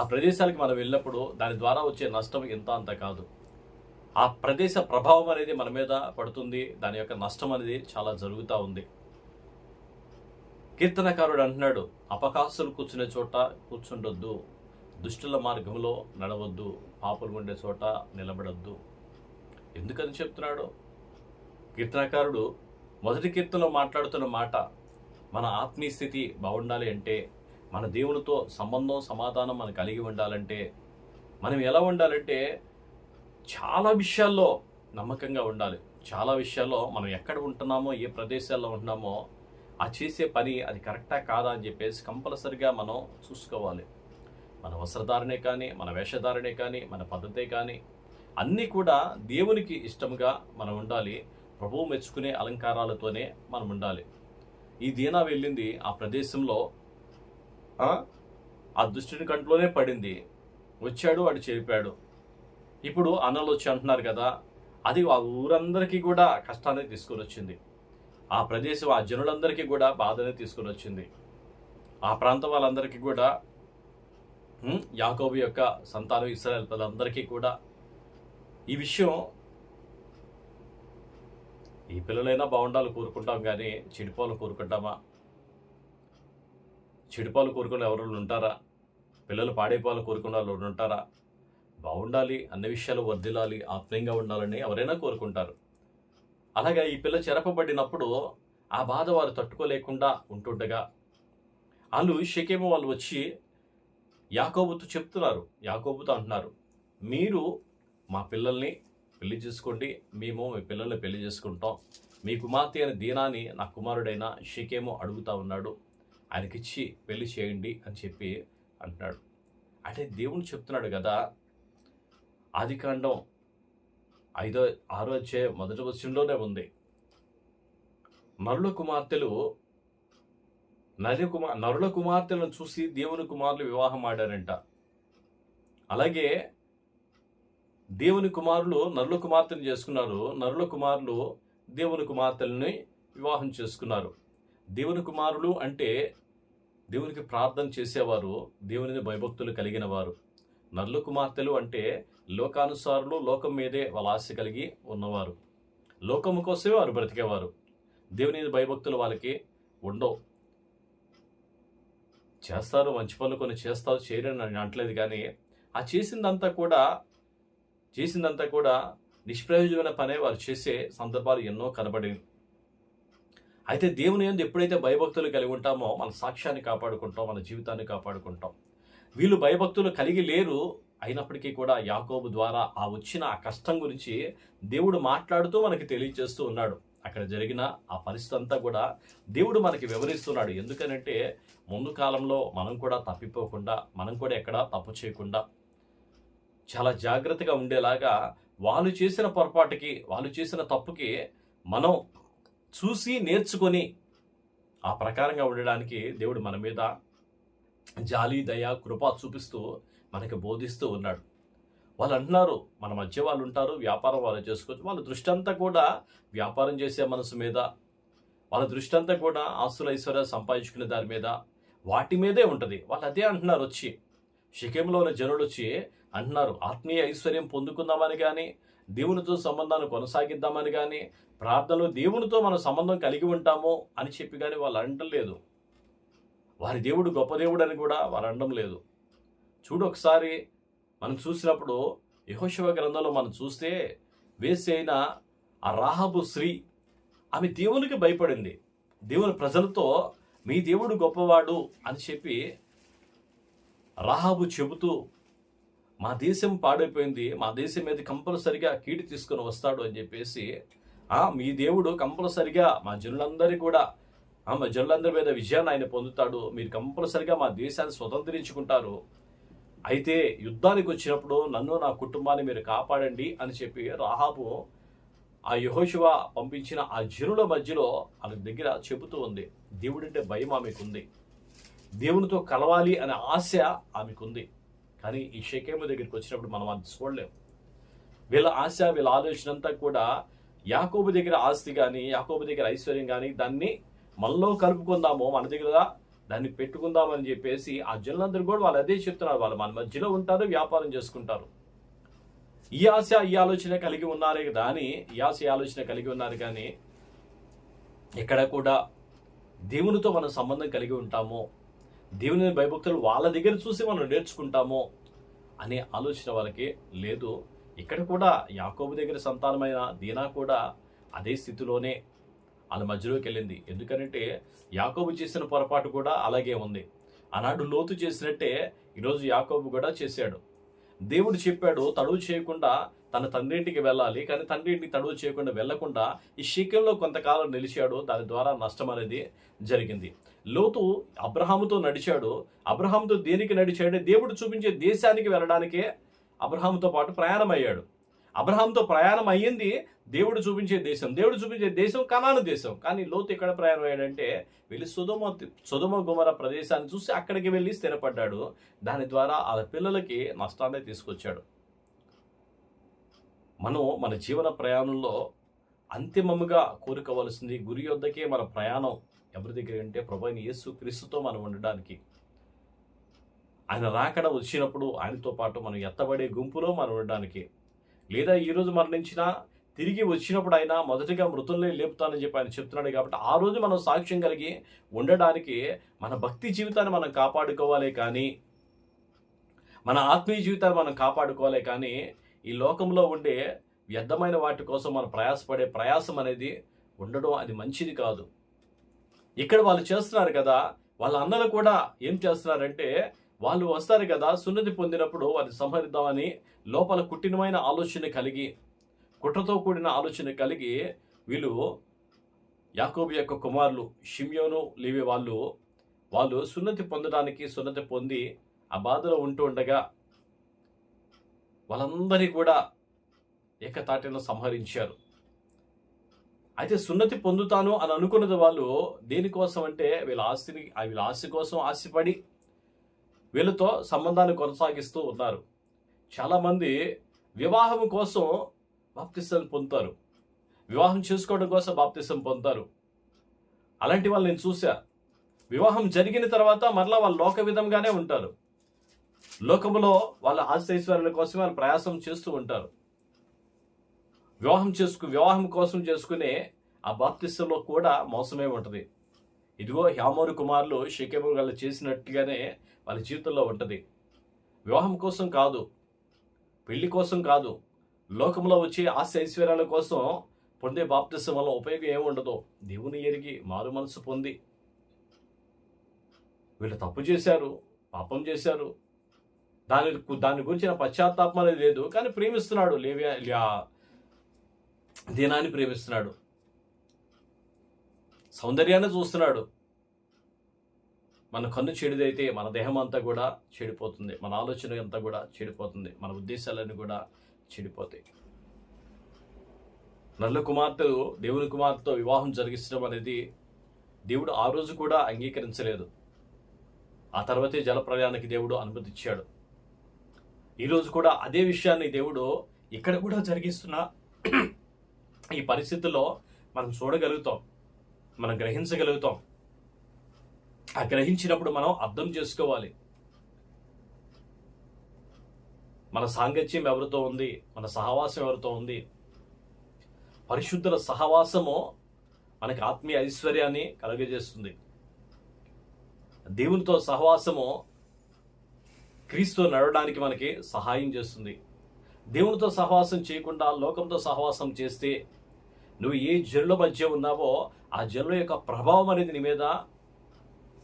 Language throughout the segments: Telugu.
ఆ ప్రదేశాలకు మనం వెళ్ళినప్పుడు దాని ద్వారా వచ్చే నష్టం ఎంత అంత కాదు. ఆ ప్రదేశ ప్రభావం అనేది మన మీద పడుతుంది. దాని యొక్క నష్టం అనేది చాలా జరుగుతూ ఉంది. కీర్తనకారుడు అంటున్నాడు అపకాసులు కూర్చునే చోట కూర్చుండొద్దు. దుష్టుల మార్గంలో నడవద్దు. పాపలు ఉండే చోట నిలబడొద్దు. ఎందుకని చెప్తున్నాడు? కీర్తనకారుడు మొదటి కీర్తనలో మాట్లాడుతున్న మాట మన ఆత్మీయ స్థితి బాగుండాలి అంటే మన దేవునితో సంబంధం సమాధానం మనం కలిగి ఉండాలంటే మనం ఎలా ఉండాలంటే చాలా విషయాల్లో నమ్మకంగా ఉండాలి. చాలా విషయాల్లో మనం ఎక్కడ ఉంటున్నామో ఏ ప్రదేశాల్లో ఉంటున్నామో ఆ చేసే పని అది కరెక్టా కాదా అని చెప్పేసి కంపల్సరిగా మనం చూసుకోవాలి. మన వస్త్రధారణే కానీ మన వేషధారణే కానీ మన పద్ధతే కానీ అన్నీ కూడా దేవునికి ఇష్టంగా మనం ఉండాలి. ప్రభువు మెచ్చుకునే అలంకారాలతోనే మనం ఉండాలి. ఈ దీనా వెళ్ళింది ఆ ప్రదేశంలో ఆ, దుష్టుని కంట్లోనే పడింది. వచ్చాడు వాడు చెరిపాడు ఇప్పుడు అన్నలు వచ్చి అంటున్నారు కదా అది ఆ ఊరందరికీ కూడా కష్టాన్ని తీసుకొని వచ్చింది. ఆ ప్రదేశం ఆ జనులందరికీ కూడా బాధనే తీసుకొని వచ్చింది. ఆ ప్రాంతం వాళ్ళందరికీ కూడా యాకోబు యొక్క సంతానం ఇస్రాయల్ పిల్లలందరికీ కూడా ఈ విషయం ఈ పిల్లలైనా బాగుండాలని కోరుకుంటాం కానీ చెడిపోవాలని కోరుకుంటామా? చెడిపోవాలని కోరుకునే ఎవరు ఉంటారా? పిల్లలు పాడైపాలు కోరుకునే వాళ్ళు ఉంటారా? బాగుండాలి అన్ని విషయాలు వర్ధిల్లాలి ఆత్మీయంగా ఉండాలని ఎవరైనా కోరుకుంటారు. అలాగే ఈ పిల్ల చెరపబడినప్పుడు ఆ బాధ వారు తట్టుకోలేకుండా ఉంటుండగా వాళ్ళు షకేమో వాళ్ళు వచ్చి యాకోబుతో చెప్తున్నారు. యాకోబుతో అంటున్నారు మీరు మా పిల్లల్ని పెళ్ళి చేసుకోండి. మేము మీ పిల్లల్ని పెళ్ళి చేసుకుంటాం. మీ కుమార్తె అయిన దీనాని నా కుమారుడైన షకేమో అడుగుతా ఉన్నాడు. ఆయనకిచ్చి పెళ్ళి చేయండి అని చెప్పి అంటున్నాడు. అంటే దేవుడు చెప్తున్నాడు కదా ఆదికాండం ఐదో ఆరో వచ్చే మొదటి వచనంలోనే ఉంది. నరుల కుమార్తెలు నరి కుమార్ నరుల కుమార్తెలను చూసి దేవుని కుమారులు వివాహం ఆడారంట. అలాగే దేవుని కుమారులు నరుల కుమార్తెను చేసుకున్నారు నరుల కుమారులు దేవుని కుమార్తెలని వివాహం చేసుకున్నారు. దేవుని కుమారులు అంటే దేవునికి ప్రార్థన చేసేవారు దేవునిని భయభక్తులు కలిగిన వారు నల్లు కుమార్తెలు అంటే లోకానుసారులు లోకం మీదే వాళ్ళ ఆశ కలిగి ఉన్నవారు. లోకము కోసమే వారు బ్రతికేవారు. దేవుని భయభక్తులు వాళ్ళకి ఉండవు. చేస్తారు మంచి పనులు కొన్ని చేస్తారు చేయరని నేను అంటలేదు కానీ ఆ చేసిందంతా కూడా చేసిందంతా కూడా నిష్ప్రయోజనమైన పనే వారు చేసే సందర్భాలు ఎన్నో కనబడినవి అయితే దేవుని ఎందు ఎప్పుడైతే భయభక్తులు కలిగి ఉంటామో మన సాక్ష్యాన్ని కాపాడుకుంటాం మన జీవితాన్ని కాపాడుకుంటాం. వీళ్ళు భయభక్తులు కలిగి లేరు. అయినప్పటికీ కూడా యాకోబు ద్వారా ఆ వచ్చిన ఆ కష్టం గురించి దేవుడు మాట్లాడుతూ మనకి తెలియజేస్తూ ఉన్నాడు. అక్కడ జరిగిన ఆ పరిస్థితి అంతా కూడా దేవుడు మనకి వివరిస్తున్నాడు. ఎందుకనంటే ముందు కాలంలో మనం కూడా తప్పిపోకుండా మనం కూడా ఎక్కడ తప్పు చేయకుండా చాలా జాగ్రత్తగా ఉండేలాగా వాళ్ళు చేసిన పొరపాటుకి వాళ్ళు చేసిన తప్పుకి మనం చూసి నేర్చుకొని ఆ ప్రకారంగా ఉండడానికి దేవుడు మన మీద జాలి దయ కృప చూపిస్తూ మనకి బోధిస్తూ ఉన్నాడు. వాళ్ళు అంటున్నారు మన మధ్య వాళ్ళు ఉంటారు వ్యాపారం వాళ్ళు చేసుకోవచ్చు. వాళ్ళ దృష్టి అంతా కూడా వ్యాపారం చేసే మనసు మీద వాళ్ళ దృష్టి అంతా కూడా ఆస్తుల ఐశ్వర్యాలు సంపాదించుకునే దాని మీద వాటి మీదే ఉంటుంది. వాళ్ళు అదే అంటున్నారు వచ్చి. షికెంలో ఉన్న జనులు వచ్చి అంటున్నారు ఆత్మీయ ఐశ్వర్యం పొందుకుందామని కానీ దేవునితో సంబంధాన్ని కొనసాగిద్దామని కానీ ప్రార్థనలో దేవునితో మనం సంబంధం కలిగి ఉంటాము అని చెప్పి కానీ వాళ్ళు అంటలేదు వారి దేవుడు గొప్ప దేవుడు అని కూడా వారు అనడం లేదు. చూడు ఒకసారి మనం చూసినప్పుడు యహోశివ గ్రంథంలో మనం చూస్తే వేసి అయిన ఆ రాహబు స్త్రీ ఆమె దేవునికి భయపడింది. దేవుని ప్రజలతో మీ దేవుడు గొప్పవాడు అని చెప్పి రాహాబు చెబుతూ మా దేశం పాడైపోయింది మా దేశం మీద కంపల్సరిగా కీడు తీసుకొని వస్తాడు అని చెప్పేసి ఆ మీ దేవుడు కంపల్సరిగా మా జనులందరి కూడా ఆ మా జనులందరి మీద విజయాన్ని ఆయన పొందుతాడు. మీరు కంపల్సరిగా మా దేశాన్ని స్వతంత్రించుకుంటారు. అయితే యుద్ధానికి వచ్చినప్పుడు నన్ను నా కుటుంబాన్ని మీరు కాపాడండి అని చెప్పి రాహాబు ఆ యహోశివ పంపించిన ఆ జనుల మధ్యలో ఆమె దగ్గర చెబుతూ ఉంది. దేవుడంటే భయం ఆమెకుంది దేవునితో కలవాలి అనే ఆశ ఆమెకుంది. కానీ ఈ షకేము దగ్గరికి వచ్చినప్పుడు మనం అది చూడలేం. వీళ్ళ ఆశ వీళ్ళ ఆలోచన అంతా కూడా యాకోబు దగ్గర ఆస్తి కానీ యాకోబు దగ్గర ఐశ్వర్యం కానీ దాన్ని మనలో కలుపుకుందాము మన దగ్గర దాన్ని పెట్టుకుందామని చెప్పేసి ఆ జనులందరూ కూడా వాళ్ళు అదే చెప్తున్నారు. వాళ్ళు మన మధ్యలో ఉంటారు వ్యాపారం చేసుకుంటారు. ఈ ఆశ ఈ ఆలోచన కలిగి ఉన్నారే కానీ ఈ ఆశ ఈ ఆలోచన కలిగి ఉన్నారు కానీ ఎక్కడ కూడా దేవునితో మనం సంబంధం కలిగి ఉంటామో. దేవుని భయభక్తులు వాళ్ళ దగ్గర చూసి మనం నేర్చుకుంటామో అనే ఆలోచన వాళ్ళకి లేదు. ఇక్కడ కూడా యాకోబు దగ్గర సంతానమైన దీనా కూడా అదే స్థితిలోనే వాళ్ళ మధ్యలోకి వెళ్ళింది. ఎందుకంటే యాకోబు చేసిన పొరపాటు కూడా అలాగే ఉంది. ఆనాడు లోతు చేసినట్టే ఈరోజు యాకోబు కూడా చేశాడు. దేవుడు చెప్పాడు తడువు చేయకుండా తన తండ్రి ఇంటికి వెళ్ళాలి. కానీ తండ్రి ఇంటికి తడువు చేయకుండా వెళ్ళకుండా ఈ శీకంలో కొంతకాలం నిలిచాడు. దాని ద్వారా నష్టం అనేది జరిగింది. లోతు అబ్రహాముతో నడిచాడు. అబ్రహాముతో దేనికి నడిచాడు? దేవుడు చూపించే దేశానికి వెళ్ళడానికే అబ్రహాంతో పాటు ప్రయాణం అయ్యాడు అబ్రహాంతో ప్రయాణం అయ్యింది. దేవుడు చూపించే దేశం దేవుడు చూపించే దేశం కనాను దేశం. కానీ లోతు ఎక్కడ ప్రయాణం అయ్యాడంటే వెళ్ళి సుధమ సుధమ గుమర ప్రదేశాన్ని చూసి అక్కడికి వెళ్ళి స్థిరపడ్డాడు. దాని ద్వారా ఆ పిల్లలకి నష్టాన్ని తీసుకొచ్చాడు. మనం మన జీవన ప్రయాణంలో అంతిమముగా కోరుకోవలసింది గురి యొద్దకే మన ప్రయాణం ఎవరి దగ్గర అంటే ప్రభుని యేసు క్రీస్తుతో మనం ఉండడానికి. ఆయన రాకడ వచ్చినప్పుడు ఆయనతో పాటు మనం ఎత్తబడే గుంపులో మనం ఉండడానికి. లేదా ఈరోజు మరణించినా తిరిగి వచ్చినప్పుడు ఆయన మొదటిగా మృతుల్ని లేపుతానని చెప్పి ఆయన చెప్తున్నాడు కాబట్టి ఆ రోజు మనం సాక్ష్యం కలిగి ఉండడానికి మన భక్తి జీవితాన్ని మనం కాపాడుకోవాలి కానీ మన ఆత్మీయ జీవితాన్ని మనం కాపాడుకోవాలి కానీ ఈ లోకంలో ఉండే వ్యర్థమైన వాటి కోసం మనం ప్రయాసపడే ప్రయాసం అనేది ఉండడం అది మంచిది కాదు. ఇక్కడ వాళ్ళు చేస్తున్నారు కదా వాళ్ళ అన్నలు కూడా ఏం చేస్తున్నారంటే వాళ్ళు వస్తారు కదా సున్నతి పొందినప్పుడు వారిని సంహరిద్దామని లోపల కుట్టినమైన ఆలోచన కలిగి కుట్రతో కూడిన ఆలోచన కలిగి వీళ్ళు యాకోబు యొక్క కుమారులు షిమ్యోను లేవి వాళ్ళు వాళ్ళు సున్నతి పొందడానికి సున్నతి పొంది ఆ బాధలో ఉంటూ ఉండగా వాళ్ళందరినీ కూడా ఏకతాటిలో సంహరించారు. అయితే సున్నతి పొందుతాను అని అనుకున్నది వాళ్ళు దేనికోసం అంటే వీళ్ళ ఆస్తిని వీళ్ళ ఆస్తి కోసం ఆశపడి వీళ్ళతో సంబంధాన్ని కొనసాగిస్తూ ఉన్నారు. చాలామంది వివాహం కోసం బాప్తిసం పొందుతారు. వివాహం చేసుకోవడం కోసం బాప్తిసం పొందుతారు. అలాంటి వాళ్ళు నేను చూసా వివాహం జరిగిన తర్వాత మరలా వాళ్ళు లోక విధంగానే ఉంటారు. లోకములో వాళ్ళ ఆశైశ్వర్యాల కోసం వాళ్ళు ప్రయాసం చేస్తూ ఉంటారు. వివాహం చేసుకు వివాహం కోసం చేసుకునే ఆ బాప్తిస్తంలో కూడా మోసమే ఉంటుంది. ఇదిగో హ్యామోరు కుమారులు షకేము వాళ్ళు చేసినట్టుగానే వాళ్ళ జీవితంలో ఉంటుంది. వివాహం కోసం కాదు. పెళ్ళి కోసం కాదు. లోకంలో వచ్చే ఆశ ఐశ్వర్యాల కోసం పొందే బాప్తిసం వల్ల ఉపయోగం ఏమి ఉండదు? దేవుని ఎరిగి మారు మనసు పొంది. వీళ్ళు తప్పు చేశారు పాపం చేశారు. దాని దాని గురించిన పశ్చాత్తాపం అనేది లేదు. కానీ ప్రేమిస్తున్నాడు లేవ్యా దీనాన్ని ప్రేమిస్తున్నాడు. సౌందర్యాన్ని చూస్తున్నాడు. మన కన్ను చెడిదైతే మన దేహం అంతా కూడా చెడిపోతుంది. మన ఆలోచన అంతా కూడా చెడిపోతుంది. మన ఉద్దేశాలన్నీ కూడా చెడిపోతాయి. నల్ల కుమార్తెలు దేవుని కుమార్తెతో వివాహం జరిగించడం అనేది దేవుడు ఆ రోజు కూడా అంగీకరించలేదు. ఆ తర్వాతే జలప్రయాణానికి దేవుడు అనుమతిచ్చాడు. ఈరోజు కూడా అదే విషయాన్ని దేవుడు ఇక్కడ కూడా జరిగిస్తున్న ఈ పరిస్థితుల్లో మనం చూడగలుగుతాం. మనం గ్రహించగలుగుతాం. ఆ గ్రహించినప్పుడు మనం అర్థం చేసుకోవాలి. మన సాంగత్యం ఎవరితో ఉంది? మన సహవాసం ఎవరితో ఉంది? పరిశుద్ధుల సహవాసము మనకి ఆత్మీయ ఐశ్వర్యాన్ని కలుగజేస్తుంది. దేవునితో సహవాసము క్రీస్తు నడవడానికి మనకి సహాయం చేస్తుంది. దేవునితో సహవాసం చేయకుండా లోకంతో సహవాసం చేస్తే నువ్వు ఏ జనుల మధ్య ఉన్నావో ఆ జనుల యొక్క ప్రభావం అనేది నీ మీద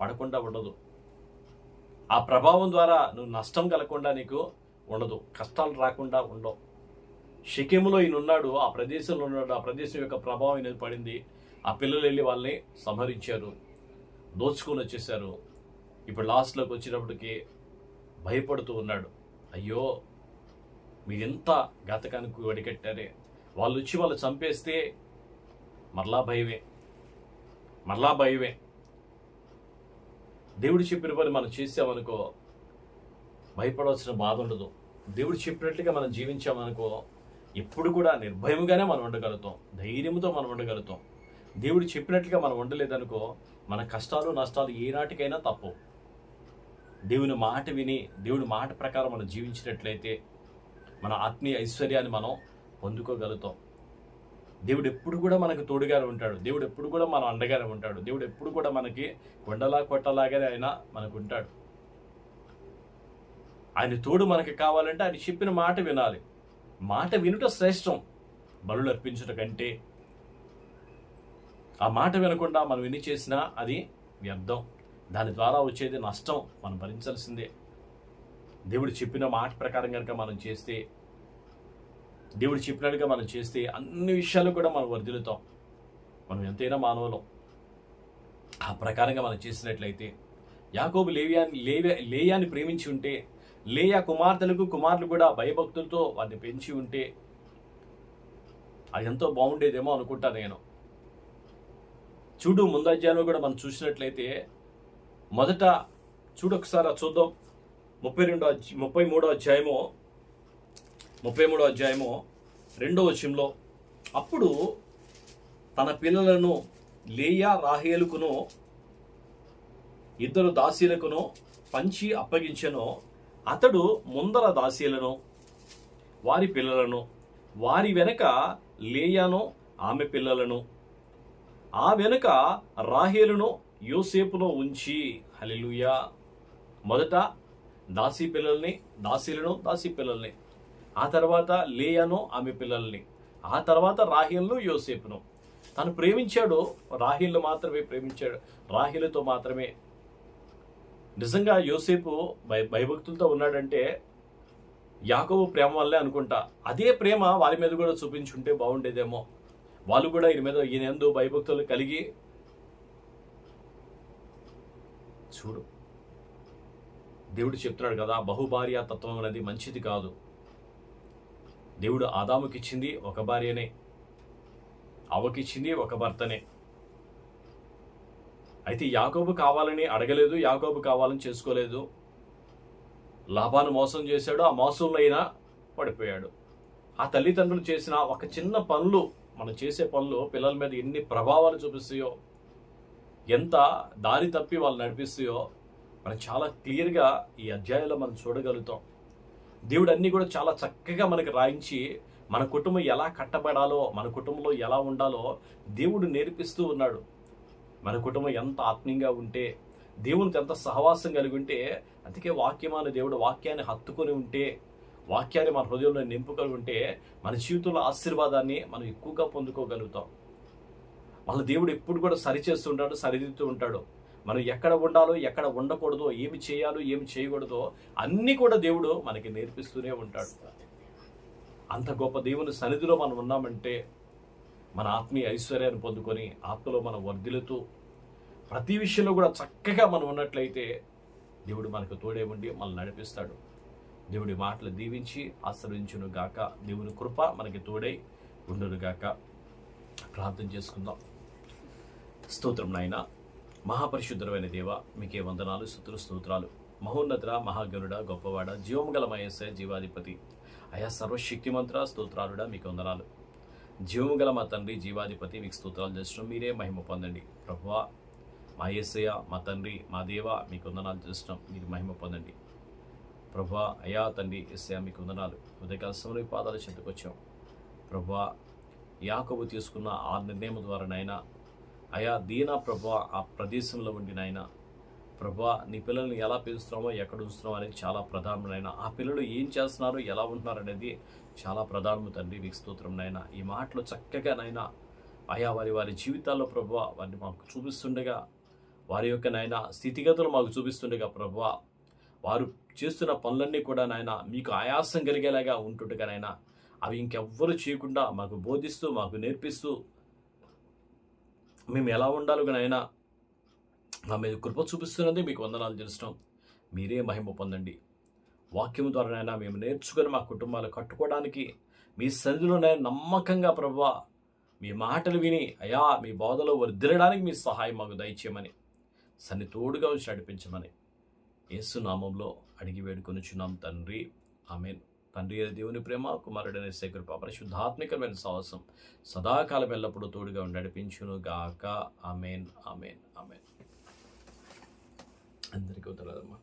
పడకుండా ఉండదు. ఆ ప్రభావం ద్వారా నువ్వు నష్టం కలగకుండా నీకు ఉండదు. కష్టాలు రాకుండా ఉండవు. షికెములో ఈయన ఉన్నాడు ఆ ప్రదేశంలో ఉన్నాడు ఆ ప్రదేశం యొక్క ప్రభావం అనేది పడింది. ఆ పిల్లలు వెళ్ళి వాళ్ళని సంహరించారు దోచుకొని వచ్చేసారు ఇప్పుడు లాస్ట్లోకి వచ్చినప్పటికీ భయపడుతూ ఉన్నాడు. అయ్యో మీరెంత ఘాతకానికి వడికట్టారే? వాళ్ళు వచ్చి వాళ్ళు చంపేస్తే మరలా భయమే. మరలా భయమే. దేవుడు చెప్పిన పని మనం చేసామనుకో భయపడవలసిన బాధ ఉండదు. దేవుడు చెప్పినట్లుగా మనం జీవించామనుకో ఎప్పుడు కూడా నిర్భయముగానే మనం ఉండగలుగుతాం. ధైర్యంతో మనం ఉండగలుగుతాం. దేవుడు చెప్పినట్లుగా మనం ఉండలేదనుకో మన కష్టాలు నష్టాలు ఏనాటికైనా తప్పు దేవుని మాట విని దేవుని మాట ప్రకారం మనం జీవించినట్లయితే మన ఆత్మీయ ఐశ్వర్యాన్ని మనం పొందుకోగలుగుతాం. దేవుడు ఎప్పుడు కూడా మనకు తోడుగానే ఉంటాడు. దేవుడు ఎప్పుడు కూడా మనం అండగానే ఉంటాడు. దేవుడు ఎప్పుడు కూడా మనకి కొండలా కొట్టలాగానే ఆయన మనకు ఉంటాడు. ఆయన తోడు మనకి కావాలంటే ఆయన చెప్పిన మాట వినాలి. మాట వినుట శ్రేష్టం. బలులు అర్పించట కంటే ఆ మాట వినకుండా మనం ఎన్ని చేసినా అది వ్యర్థం. దాని ద్వారా వచ్చేది నష్టం. మనం భరించాల్సిందే. దేవుడు చెప్పిన మాట ప్రకారం కనుక మనం చేస్తే దేవుడు చెప్పినట్టుగా మనం చేస్తే అన్ని విషయాలు కూడా మనం వర్ధిల్లుతాం. మనం ఎంతైనా మానవులం. ఆ ప్రకారంగా మనం చేసినట్లయితే యాకోబు లేవియాన్ని లేవే లేయాన్ని ప్రేమించి ఉంటే లేయా కుమార్తెలకు కుమారులు కూడా భయభక్తులతో వారిని పెంచి ఉంటే అది ఎంతో బాగుండేదేమో అనుకుంటా నేను. చూడు ముందధ్యాయంలో కూడా మనం చూసినట్లయితే మొదట చూడు ఒకసారి చూద్దాం. ముప్పై రెండో ముప్పై మూడో అధ్యాయము ముప్పై మూడో అధ్యాయము రెండో వచనంలో అప్పుడు తన పిల్లలను లేయా రాహేలుకును ఇద్దరు దాసీలకును పంచి అప్పగించను. అతడు ముందర దాసీలను వారి పిల్లలను వారి వెనక లేయాను ఆమె పిల్లలను ఆ వెనుక రాహేలును యోసేపును ఉంచి. హలిలుయా మొదట దాసీ పిల్లల్ని దాసీలను దాసీ పిల్లల్ని ఆ తర్వాత లేయాను ఆమె పిల్లల్ని ఆ తర్వాత రాహిల్ను యోసేపును. తను ప్రేమించాడు రాహిల్ను మాత్రమే ప్రేమించాడు రాహిలతో మాత్రమే నిజంగా యోసేపు భయ భయభక్తులతో ఉన్నాడంటే యాకోబు ప్రేమ వల్లే అనుకుంటా. అదే ప్రేమ వారి మీద కూడా చూపించుంటే బాగుండేదేమో. వాళ్ళు కూడా ఈయన మీద ఈయన ఎందు భయభక్తులు కలిగి చూడు. దేవుడు చెప్తున్నాడు కదా బహుభార్య తత్వం అనేది మంచిది కాదు. దేవుడు ఆదాముకిచ్చింది ఒక భార్యనే. అవకిచ్చింది ఒక భర్తనే. అయితే యాకోబు కావాలని అడగలేదు యాకోబు కావాలని చేసుకోలేదు. లాభాన్ని మోసం చేశాడు ఆ మోసంలో అయినా పడిపోయాడు. ఆ తల్లిదండ్రులు చేసిన ఒక చిన్న పనులు మనం చేసే పనులు పిల్లల మీద ఎన్ని ప్రభావాలు చూపిస్తాయో ఎంత దారి తప్పి వాళ్ళు నడిపిస్తాయో మనం చాలా క్లియర్గా ఈ అధ్యాయంలో మనం చూడగలుగుతాం. దేవుడు అన్నీ కూడా చాలా చక్కగా మనకి రాయించి మన కుటుంబం ఎలా కట్టబడాలో మన కుటుంబంలో ఎలా ఉండాలో దేవుడు నేర్పిస్తూ ఉన్నాడు. మన కుటుంబం ఎంత ఆత్మీయంగా ఉంటే దేవునికి ఎంత సహవాసం కలిగి ఉంటే అందుకే వాక్యమాన దేవుడు వాక్యాన్ని హత్తుకొని ఉంటే వాక్యాన్ని మన హృదయంలో నింపుకొని ఉంటే మన జీవితంలో ఆశీర్వాదాన్ని మనం ఎక్కువగా పొందుకోగలుగుతాం. వాళ్ళ దేవుడు ఎప్పుడు కూడా సరిచేస్తుంటాడు సరిదిద్దుతూ ఉంటాడు. మనం ఎక్కడ ఉండాలో ఎక్కడ ఉండకూడదో ఏమి చేయాలో ఏమి చేయకూడదో అన్నీ కూడా దేవుడు మనకి నేర్పిస్తూనే ఉంటాడు. అంత గొప్ప దేవుని సన్నిధిలో మనం ఉన్నామంటే మన ఆత్మీయ ఐశ్వర్యాన్ని పొందుకొని ఆత్మలో మనం వర్ధిల్లుతూ ప్రతి విషయంలో కూడా చక్కగా మనం ఉన్నట్లయితే దేవుడు మనకు తోడే ఉండి మనల్ని నడిపిస్తాడు. దేవుడి మాటలు దీవించి ఆశ్రయించును గాక. దేవుని కృప మనకి తోడై ఉండును గాక. ప్రార్థన చేసుకుందాం. స్తోత్రం నాయన మహాపరిశుద్ధమైన దేవ మీకే వందనాలు స్తుతులు స్తోత్రాలు. మహోన్నతుడ మహాగరుడ గొప్పవాడ జీవముగల మహేశ జీవాధిపతి. అయా సర్వశక్తిమంత్ర స్తోత్రాలుడా మీకు వందనాలు. జీవముగల మా తండ్రి జీవాధిపతి మీకు స్తోత్రాలు చేస్తున్నాం. మీరే మహిమ పొందండి. ప్రభువా మా యేసయ్య మా తండ్రి మా దేవ మీకు వందనాలు చేస్తున్నాం. మీరు మహిమ పొందండి. ప్రభా అయా తండ్రి ఎస్ఐ మీకు వందనాలు. ఉదయకాల సమయ పాదాల చెంతకు వచ్చాం. ప్రభా యాకబు తీసుకున్న ఆ నిర్ణయం ద్వారా నాయన అయా దీనా ప్రభా ఆ ప్రదేశంలో ఉండి నాయన ప్రభా నీ పిల్లల్ని ఎలా పెంచుతున్నామో ఎక్కడ ఉంచుతున్నామో అనేది చాలా ప్రధానమైన ఆ పిల్లలు ఏం చేస్తున్నారు ఎలా ఉంటున్నారు అనేది చాలా ప్రధానము తండ్రి మీకు స్తోత్రం నాయన. ఈ మాటలు చక్కగా నాయన ఆయా వారి వారి జీవితాల్లో ప్రభా వారిని మాకు చూపిస్తుండగా వారి యొక్క నాయన స్థితిగతులు మాకు చూపిస్తుండగా ప్రభు వారు చేస్తున్న పనులన్నీ కూడా నాయన మీకు ఆయాసం కలిగేలాగా ఉంటుండగా నాయన అవి ఇంకెవ్వరు చేయకుండా మాకు బోధిస్తూ మాకు నేర్పిస్తూ మేము ఎలా ఉండాలో నాయన మా మీద కృప చూపిస్తున్నది మీకు వందనాలు తెలుస్తున్నాం మీరే మహిమ పొందండి. వాక్యం ద్వారానైనా మేము నేర్చుకుని మా కుటుంబాలు కట్టుకోవడానికి మీ సన్నిధిలో నమ్మకంగా ప్రభా మీ మాటలు విని అయా మీ బోధలో వర్ధిల్లడానికి మీ సహాయం మాకు దయచేయమని సన్ని తోడుగా ఉంచి నడిపించమని యేసునామంలో అడిగి వేడుకొనుచున్నాం తండ్రి. ఆమె తండ్రి అయిన దేవుని ప్రేమ కుమారుడైన శేఖర్ పరిశుద్ధాత్మికమైన సాహసం సదాకాలం ఎల్లప్పుడూ తోడుగా నడిపించును గాక amen. Amen. Amen. అందరికీ ఉత్తరాదమ్మా